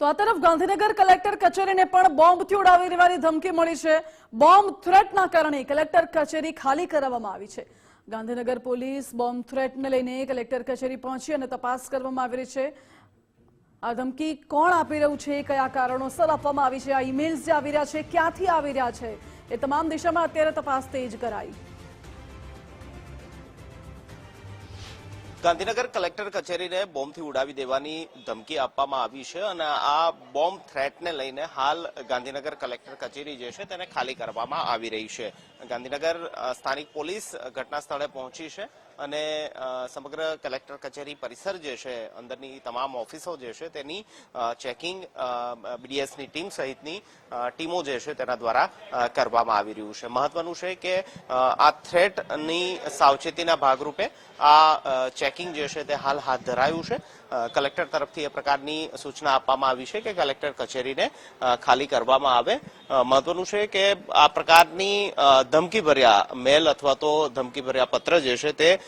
તો આ તરફ ગાંધીનગર કલેક્ટર કચેરીને પણ બોમ્બથી ઉડાવી દેવાની ધમકી મળી છે. બોમ્બ થ્રેટના કારણે કલેક્ટર કચેરી ખાલી કરાવવામાં આવી છે. ગાંધીનગર પોલીસ બોમ્બ થ્રેટને લઈને કલેક્ટર કચેરી પહોંચી અને તપાસ કરવામાં આવી રહી છે. આ ધમકી કોણ આપી રહ્યું છે? કયા કારણોસર આપવામાં આવી છે? આ ઈમેલ્સ જે આવી રહ્યા છે, ક્યાંથી આવી રહ્યા છે? એ તમામ દિશામાં અત્યારે તપાસ તેજ કરાઈ. ગાંધીનગર કલેક્ટર કચેરીને બોમ્બથી ઉડાવી દેવાની ધમકી આપવામાં આવી છે અને આ બોમ્બ થ્રેટને લઈને હાલ ગાંધીનગર કલેક્ટર કચેરી જે છે તેને ખાલી કરવામાં આવી રહી છે. ગાંધીનગર સ્થાનિક પોલીસ ઘટના સ્થળે પહોંચી છે. અને સમગ્ર કલેક્ટર કચેરી પરિસર જે છે, અંદરની તમામ ઓફિસો જે છે, તેની ચેકિંગ બીડીએસની ટીમ સહિતની ટીમો જે છે, તેના દ્વારા કરવામાં આવી રહ્યું છે. મહત્વનું છે કે આ થ્રેટની સાવચેતીના ભાગરૂપે આ ચેકિંગ જે છે, તે હાલ હાથ ધરાયું છે. કલેક્ટર તરફથી એ પ્રકારની સૂચના આપવામાં આવી છે કે કલેક્ટર કચેરીને ખાલી કરવામાં આવે. મહત્વનું છે કે આ પ્રકારની ધમકીભર્યા મેલ અથવા તો ધમકીભર્યા પત્ર જે છે તે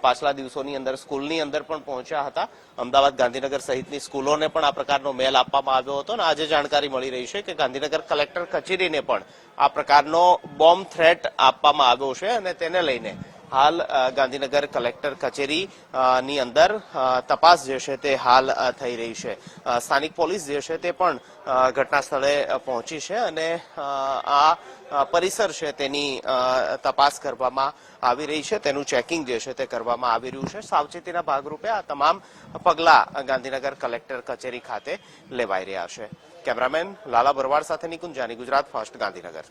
પાછલા દિવસોની અંદર, સ્કૂલની અંદર પણ પહોંચ્યા હતા. અમદાવાદ ગાંધીનગર સહિતની સ્કૂલોને પણ આ પ્રકારનો મેલ આપવામાં આવ્યો હતો અને આજે જાણકારી મળી રહી છે કે ગાંધીનગર કલેક્ટર કચેરીને પણ આ પ્રકારનો બોમ્બ થ્રેટ આપવામાં આવ્યો છે અને તેને લઈને હાલ ગાંધીનગર કલેક્ટર કચેરી ની અંદર તપાસ જે છે તે હાલ થઈ રહી છે. સ્થાનિક પોલીસ જે છે તે પણ ઘટના સ્થળે પહોંચી છે અને આ પરિસર છે તેની તપાસ કરવામાં આવી રહી છે. તેનું ચેકિંગ જે છે તે કરવામાં આવી રહ્યું છે. સાવચેતીના ભાગરૂપે આ તમામ પગલા ગાંધીનગર કલેક્ટર કચેરી ખાતે લેવાઈ રહ્યા છે. કેમેરામેન લાલા ભરવાડ સાથે નિકુંજાની ગુજરાત ફર્સ્ટ ગાંધીનગર.